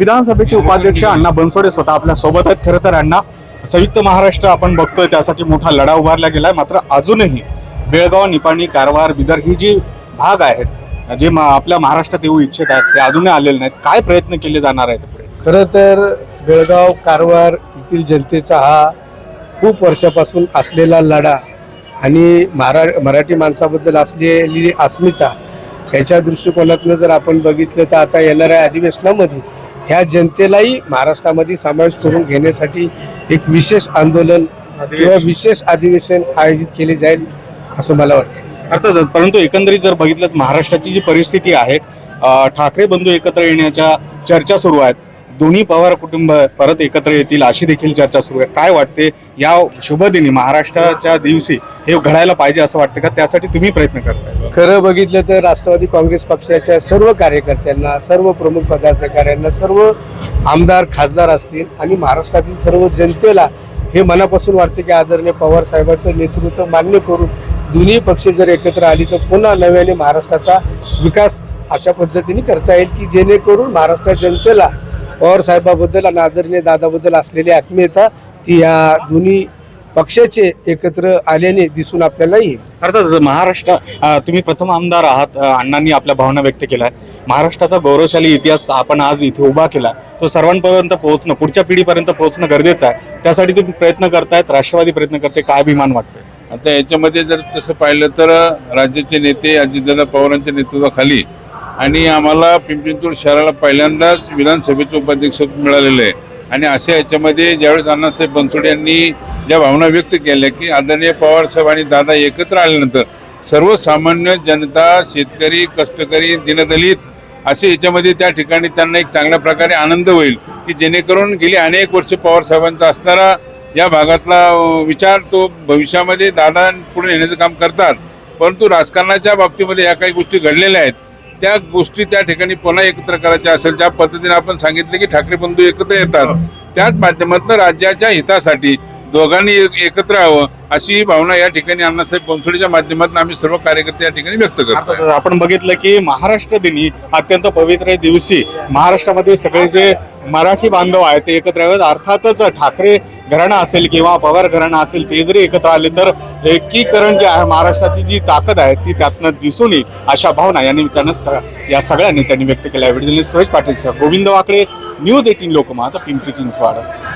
विधानसभेचे उपाध्यक्ष अण्णा बनसोडे स्वतः आपल्यासोबत आहेत. खरं तर अण्णा संयुक्त महाराष्ट्र आपण बघतोय त्यासाठी मोठा लढा उभारला गेलाय. मात्र अजूनही बेळगाव निपाणी कारवार बिदर ही जी भाग आहेत जे आपल्या महाराष्ट्रात येऊ इच्छित आहेत ते अजूनही आलेले नाहीत. काय प्रयत्न केले जाणार आहेत पुढे? खरं तर बेळगाव कारवार येथील जनतेचा हा खूप वर्षापासून असलेला लढा आणि महारा मराठी माणसाबद्दल असलेली अस्मिता ह्याच्या दृष्टिकोनातनं जर आपण बघितलं तर आता येणाऱ्या अधिवेशनामध्ये ह्या जनतेलाही महाराष्ट्रामध्ये समावेश करून घेण्यासाठी एक विशेष आंदोलन किंवा विशेष अधिवेशन आयोजित केले जाईल असं मला वाटतं. अर्थातच परंतु एकंदरीत जर बघितलं तर महाराष्ट्राची जी परिस्थिती आहे ठाकरे बंधू एकत्र येण्याच्या चर्चा सुरू आहेत. दोन्ही पवार कुटुंब परत एकत्र येतील अशी देखील चर्चा सुरू आहे. काय वाटते? या शुभदिनी महाराष्ट्राच्या दिवशी हे घडायला पाहिजे असं वाटतं का? त्यासाठी तुम्ही प्रयत्न करताय. खरं बघितलं तर राष्ट्रवादी काँग्रेस पक्षाच्या सर्व कार्यकर्त्यांना सर्व प्रमुख पदाधिकाऱ्यांना सर्व आमदार खासदार असतील आणि महाराष्ट्रातील सर्व जनतेला हे मनापासून वाटते की आदरणीय पवार साहेबांचं नेतृत्व मान्य करून दोन्ही पक्ष जर एकत्र आली तर पुन्हा नव्याने महाराष्ट्राचा विकास अशा पद्धतीने करता येईल की जेणेकरून महाराष्ट्र जनतेला पवार साहेबाबद्दल आणि आदरणीय दादाबद्दल असलेली आत्मीयता ती या दोन्ही पक्षाचे एकत्र आल्याने दिसून आपल्याला येईल. अर्थात महाराष्ट्र तुम्ही प्रथम आमदार आहात अण्णांनी आपल्या भावना व्यक्त केल्या. महाराष्ट्राचा गौरवशाली इतिहास आपण आज इथे उभा केला. तो सर्वांपर्यंत पोहोचणं पुढच्या पिढीपर्यंत पोहोचणं गरजेचं आहे. त्यासाठी तुम्ही प्रयत्न करतायत राष्ट्रवादी प्रयत्न करते काय अभिमान वाटतोय? आता याच्यामध्ये जर तसं पाहिलं तर राज्याचे नेते अजितदादा पवारांच्या नेतृत्वाखाली आणि आम्हाला पिंपरी शहराला पहिल्यांदाच विधानसभेचे उपाध्यक्ष मिळालेलं आहे. आणि अशा याच्यामध्ये ज्यावेळेस अण्णासाहेब बनसोडे यांनी ज्या भावना व्यक्त केल्या की आदरणीय पवार साहेब आणि दादा एकत्र आल्यानंतर सर्वसामान्य जनता शेतकरी कष्टकरी दिनदलित असे याच्यामध्ये त्या ठिकाणी त्यांना एक चांगल्या प्रकारे आनंद होईल की जेणेकरून गेली अनेक वर्ष पवारसाहेबांचा असणारा या भागातला विचार तो भविष्यामध्ये दादा पुढे नेण्याचं काम करतात. परंतु राजकारणाच्या बाबतीमध्ये या काही गोष्टी घडलेल्या आहेत. त्या गोष्टी त्या ठिकाणी पुन्हा एकत्र करायच्या असेल त्या पद्धतीने आपण सांगितले की ठाकरे बंधू एकत्र येतात त्याच माध्यमातून राज्याच्या हितासाठी दोघांनी एकत्र यावं अशी ही भावना या ठिकाणी अण्णासाहेब बनसोडेच्या माध्यमातून आम्ही सर्व कार्यकर्ते या ठिकाणी व्यक्त करतो. आपण बघितलं की महाराष्ट्र दिनी अत्यंत पवित्र दिवशी. महाराष्ट्रामध्ये सगळे जे मराठी बांधव आहेत ते एकत्र यावेत अर्थातच ठाकरे घराणं असेल किंवा पवार घराणं असेल ते जरी एकत्र आले तर एकीकरण जे आहे महाराष्ट्राची जी ताकद आहे ती त्यातनं दिसून येईल अशा भावना या निमित्तानं स- या सगळ्यांनी त्यांनी व्यक्त केल्या. Video Suresh Patil sir Govind Wakade news eighteen Lokmat Pimpri Chinchwad.